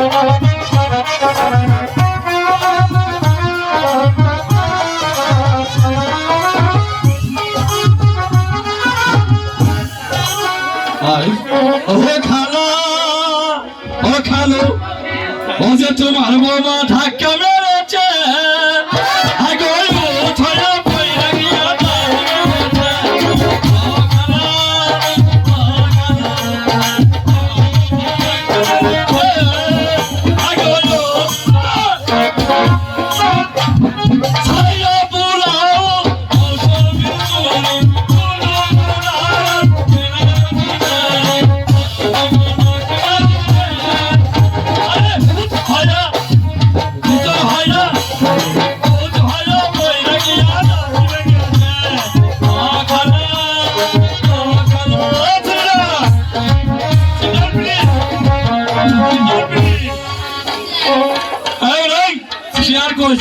I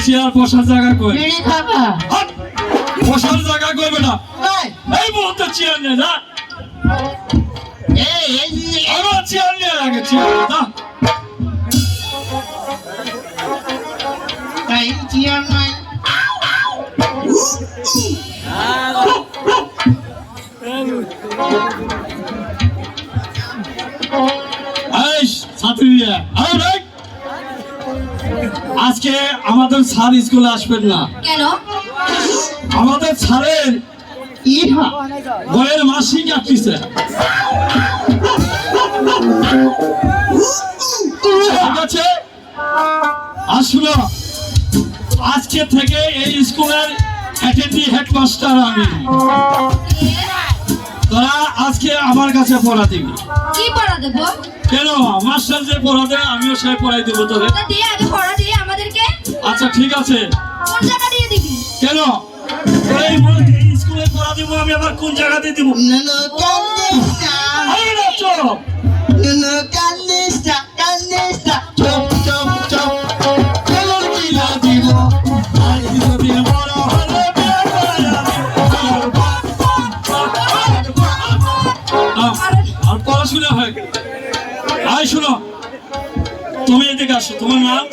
chair বসার জায়গা কই! বসার জায়গা কই বেটা নাই এই মুহূর্তে চেয়ার নে না আমার চেয়ার নিয়ে আগে চেয়ার না তাই চেয়ার নাই। ছাত্রীরা। আজকে আমাদের স্যার স্কুলে আসবেন না। কেন? আমাদের স্যারের ইহা আসছে ঠিক আছে? আসলো। আজকে থেকে এই স্কুলের অ্যাটেন্ডি হেডমাস্টার আমি। তোরা আজকে আমার কাছে পড়া দিবি। কি পড়া দেবো? কেন? মাস্টার যে পড়া দেয় আমিও সে পড়াই দেবো তোরে দিয়ে আগে পড়া দিয়ে আমাদেরকে আচ্ছা ঠিক আছে। কোন জায়গা দিয়ে দিবি। কেন? এই মু- এই স্কুলে পড়া দিব আমি আবার কোন জায়গাতে দিব? চপ। চপ দিব? আর পড়াশোনা হয় আয় শুনো। তুমি এদিকে আসো তোমার নাম?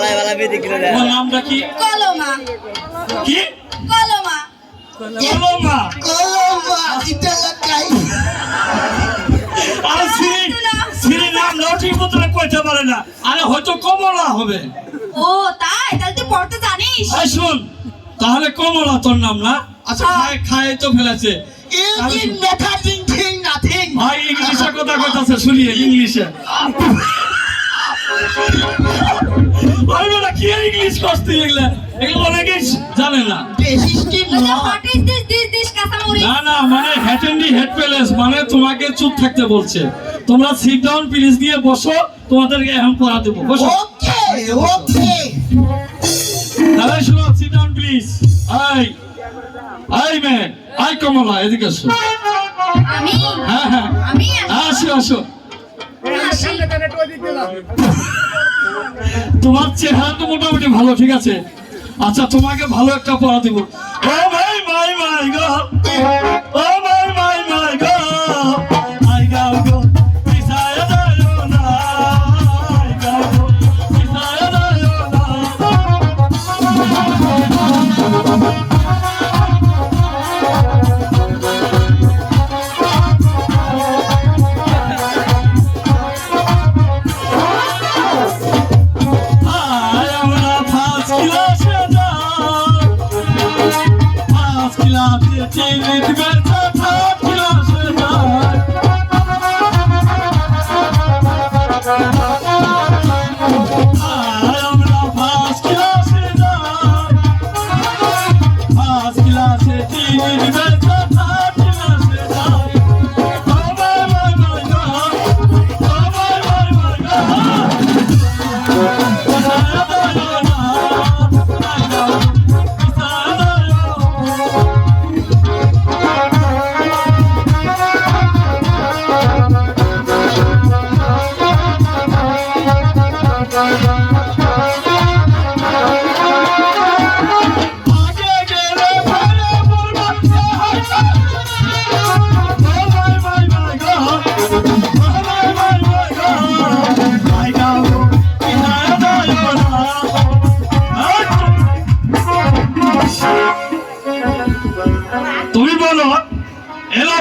আলাই বালা বেদি কিলো দেয়। তোমার নামটা কি? কলমা। কি? কলমা। কলমা। কলমা এটা লাগাই আর শ্রী শ্রী নাম মতো কইতে পারে না। আরে হয়তো কমলা হবে। ও তাই? তাহলে তুই পড়তে জানিস? আই শুন তাহলে কমলা তোর নাম না? আচ্ছা খায় খায় তো ফেলেছে। ইউ মেথা থিং থিং নাথিং ভাই ইংলিশে কথা কইতাছে শুনিয়ে ইংলিশে। কি ইংলিশ এগুলা? এগুলো জানে না। কাঁচামরিচ? না না মানে হ্যাটেন্ডি হেড প্যালেস মানে তোমাকে চুপ থাকতে বলছে। তোমরা সিট ডাউন প্লিজ দিয়ে বসো তোমাদেরকে এখন পড়া দেবো। বসো। ওকে ওকে দাদা শুনো sit down please I I may I Kamala এদিকে আসো। আমি? হ্যাঁ হ্যাঁ। আসো আসো। আসি তোমার চেহারা তো মোটামুটি ভালো, ঠিক আছে? আচ্ছা তোমাকে ভালো একটা পড়া দিব। ও ভাই মাই গো। ও গো।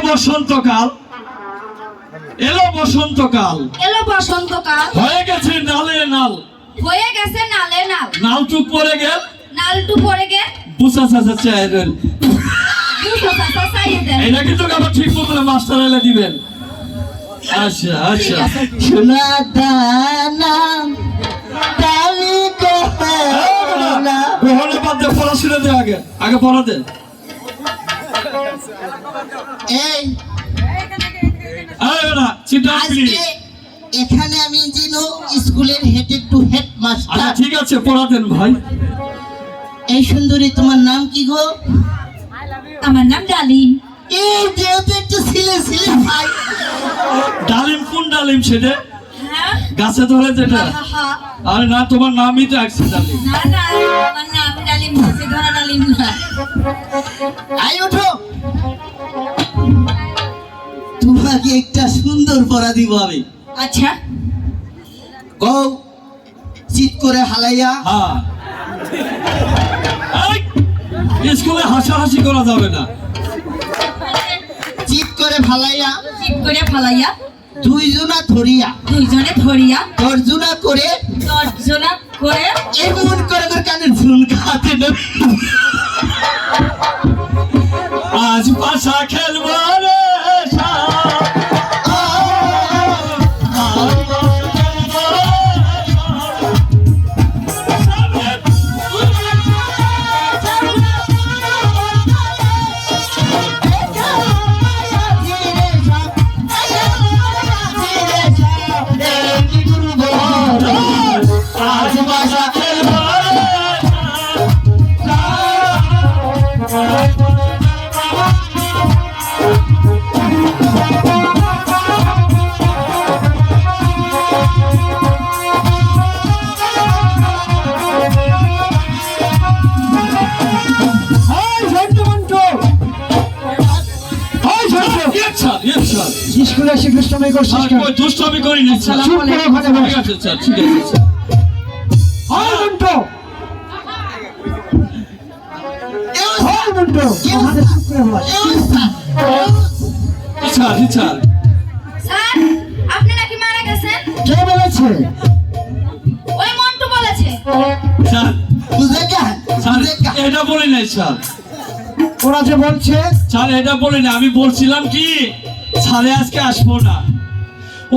বসন্তকাল এলো বসন্তকাল। এলো বসন্তকাল। হয়ে গেছে নালে নাল। হয়ে গেছে নালে নাল। নাল টুক পরে গেল নালটু পড়ে গে? বুসা চাইলেন দেন এটা কিন্তু আবার ঠিক মতো মাস্টার এলে দিবেন। আচ্ছা আচ্ছা। সোনা দানা তালি কোহনা গ্রহণে বাদ দিয়ে পড়াশোনা দে আগে। আগে পড়া দে। এই এখানে আমি যেন স্কুলের হেড টু হেড আচ্ছা মাস্টার ঠিক আছে পড়া দেন ভাই। এই সুন্দরী তোমার নাম কি গো? আমার নাম ডালিম। এই যেহেতু একটু সিলে সিলে ভাই। ডালিম কোন ডালিম সেটা? হ্যাঁ? গাছে ধরে যেটা। আরে না তোমার নামই তো একশো ডালিম না না ডালিম আছে না আই ওঠো। তোমাকে একটা সুন্দর পড়া দিব আমি। আচ্ছা। গৌ চিত করে হালাইয়া। হ্যাঁ। স্কুলে হাসাহাসি করা যাবে না। চিত করে ফালাইয়া। চিপ করে ফালাইয়া। দুইজনা ধরিয়া। দুইজনে ধরিয়া। তর্জনা করে তর্জনা করে এমন করে করে কানে না আজ পাশা খেলব রে এসে দুষ্টামি করছিস কেন? কই দুষ্টামি করিনি, স্যার। চুপ করে ওখানে বস। ঠিক আছে, স্যার, ঠিক আছে। হয় মন্টু হয় মন্টু ওখানে চুপ করে বস। Sir, sir. স্যার আপনি নাকি মারা গেছেন কে বলেছে ওই মন্টু বলেছে স্যার, বুঝে গা স্যার, এটা বলি নাই স্যার ওরা যে বলছে স্যার এটা বলি না আমি বলছিলাম কি স্যারে আজকে আসব না।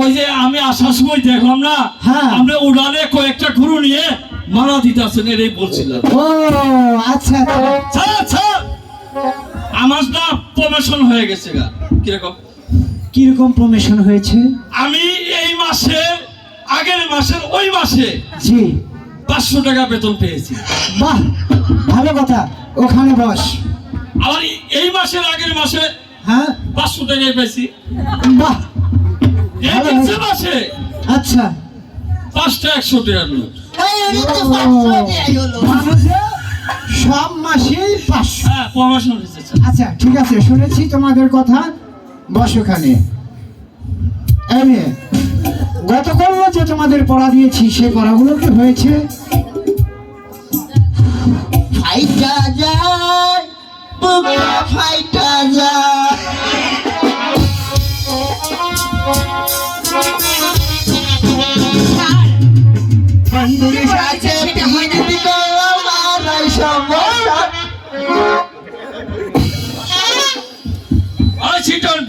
ওই যে আমি আসার সময় দেখলাম না হ্যাঁ। আমরা উড়ানে কয়েকটা গুরু নিয়ে মারা দিতে আসেন এটাই বলছিলাম। ও আচ্ছা আচ্ছা। আমার না প্রমোশন হয়ে গেছে গা। কীরকম? কীরকম প্রমোশন হয়েছে? আমি এই মাসে আগের মাসের ওই মাসে জি। পাঁচশো টাকা বেতন পেয়েছি। বাহ ভালো কথা। ওখানে বস। আবার এই মাসের আগের মাসে হ্যাঁ? পাঁচশো টাকায় পেয়েছি বাহ! মাসে আচ্ছা। পাঁচটা একশো টাকার নোট সব মাসেই পাঁচশো। হ্যাঁ আচ্ছা ঠিক আছে শুনেছি তোমাদের কথা। বস ওখানে এই গতকাল যে তোমাদের পড়া দিয়েছি সেই পড়াগুলো কি হয়েছে? ফাইটা যায় ফাইটা যায়।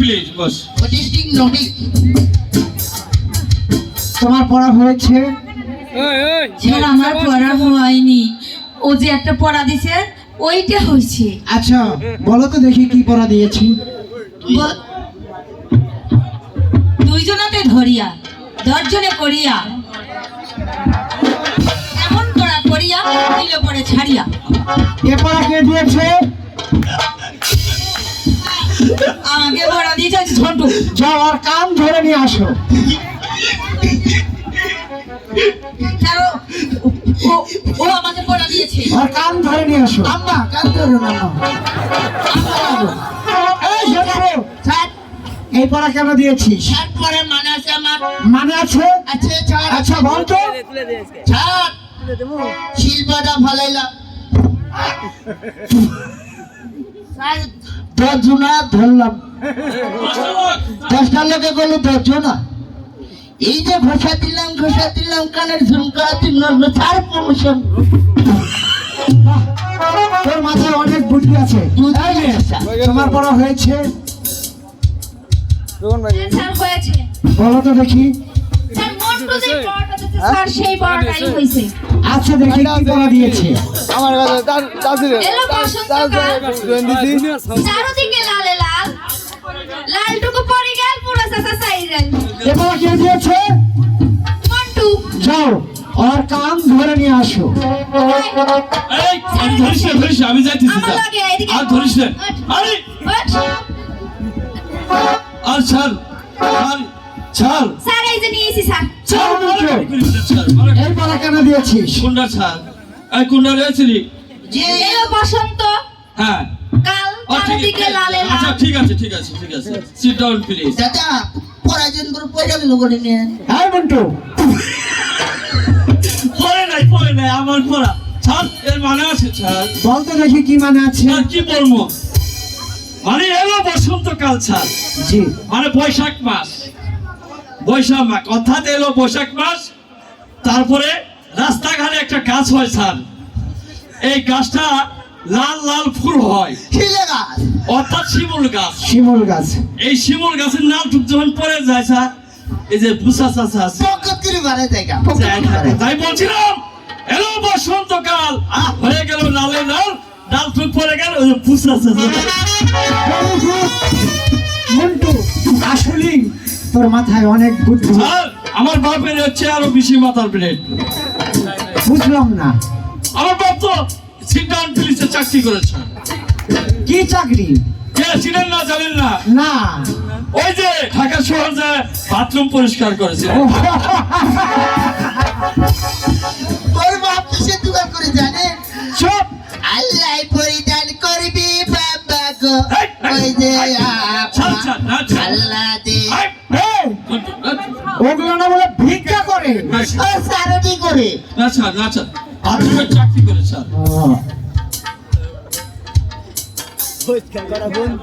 প্লিজ বস তোমার পড়া হয়েছে? আমার পড়া হয়নি। ও যে একটা পড়া দিছে ওইটা হয়েছে। আচ্ছা বলো তো দেখি কি পড়া দিয়েছি। দুইজনাতে ধরিয়া দশজনে করিয়া এমন পড়া করিয়া দিল পরে ছাড়িয়া। এ পড়া কে দিয়েছে? আমাকে পড়া দিয়েছে ঝন্টু। যাও আর কান ধরে নিয়ে আসো। ও- আমাকে পড়া দিয়েছে। আর কান ধরে নিয়ে আসো। আম্মা কাজ করো না এই পড়া কেন দিয়েছিস? স্যার পরে মানে আছে আমার। মানে আছে? আছে স্যার। আচ্ছা বল তো। শিল্পটা ভালাইলাম স্যার দশজনা ধরলাম। দশটা লোকে গেলো দশজন এই যে ঘষা দিলাম ঘষা দিলাম কানের ঝুমকা তিন চার প্রমোশন তোর মাথায় অনেক বুদ্ধি আছে। তোমার পড়া হয়েছে। বলো তো দেখি। আচ্ছা দেখি কি পড়া দিয়েছে। আমার কাছে তার- তার চারদিকে লালে লাল। লালটুকু পরে গেল পুরো চাচা চাই এবার কে দিয়েছে? মন্টু। যাও ওর কান ধরে নিয়ে আসো। ধরিস না, ধরিস আমি যাইতেছি আমার লাগে এদিকে আর ধরিস না। আরে। আর ছাড়, ছাড়, ছাড়, স্যার এই যে নিয়েছি স্যার মারামারি- এই পড়া কেন দিয়েছিস কোনটা ছাড়? এই? যে এলো বসন্ত হ্যাঁ। কাল চারদিকে আছে। লালে আচ্ছা, ঠিক আছে, ঠিক আছে, ঠিক আছে। Down, please. দাদা পরাজন করে পয়সা গুলো করে নিয়ে হ্যাঁ মন্টু পরে নাই, পরে নাই, আমার পড়া। ছাড়, এর মানে আছে, ছাড়। বলতো দেখি কি মানে আছে আর কি বলব? মানে এলো বসন্তকাল ছাড় জি মানে বৈশাখ মাস বৈশাখ মাস। অর্থাৎ এলো বৈশাখ মাস। তারপরে রাস্তাঘাটে একটা গাছ হয় স্যার। এই গাছটা লাল লাল ফুল হয়। অর্থাৎ শিমুল গাছ। শিমুল গাছ। এই শিমুল গাছের নাম টুক যখন পড়ে যায় স্যার এই যে ভুসা চাষা আছে। তাই বলছিলাম এলো বসন্তকাল। হয়ে গেল লালে লাল ডাল টুক পড়ে গেল ভুসা চাষা। তোর মাথায় অনেক বুদ্ধি আমার বাপের হচ্ছে আরও বেশি মাথার ব্রেড বুঝলাম না। আমার বাপ তো পুলিশে চাকরি করেছে। কি চাকরি? কে ছিলেন না জানেন না? না। ওই যে ঢাকা শহর যে বাথরুম পরিষ্কার করেছে। ও, বাপ কিসের দোকান করে জানে? চুপ। আল্লাহ পরিধান করবি বাবা গো। ওই যে। আল্লাহ ওগুলো না বলে ভিক্ষা করে সারদি করে? না স্যার না স্যার। বাথরুমের চাকরি করে স্যার। বোন বল-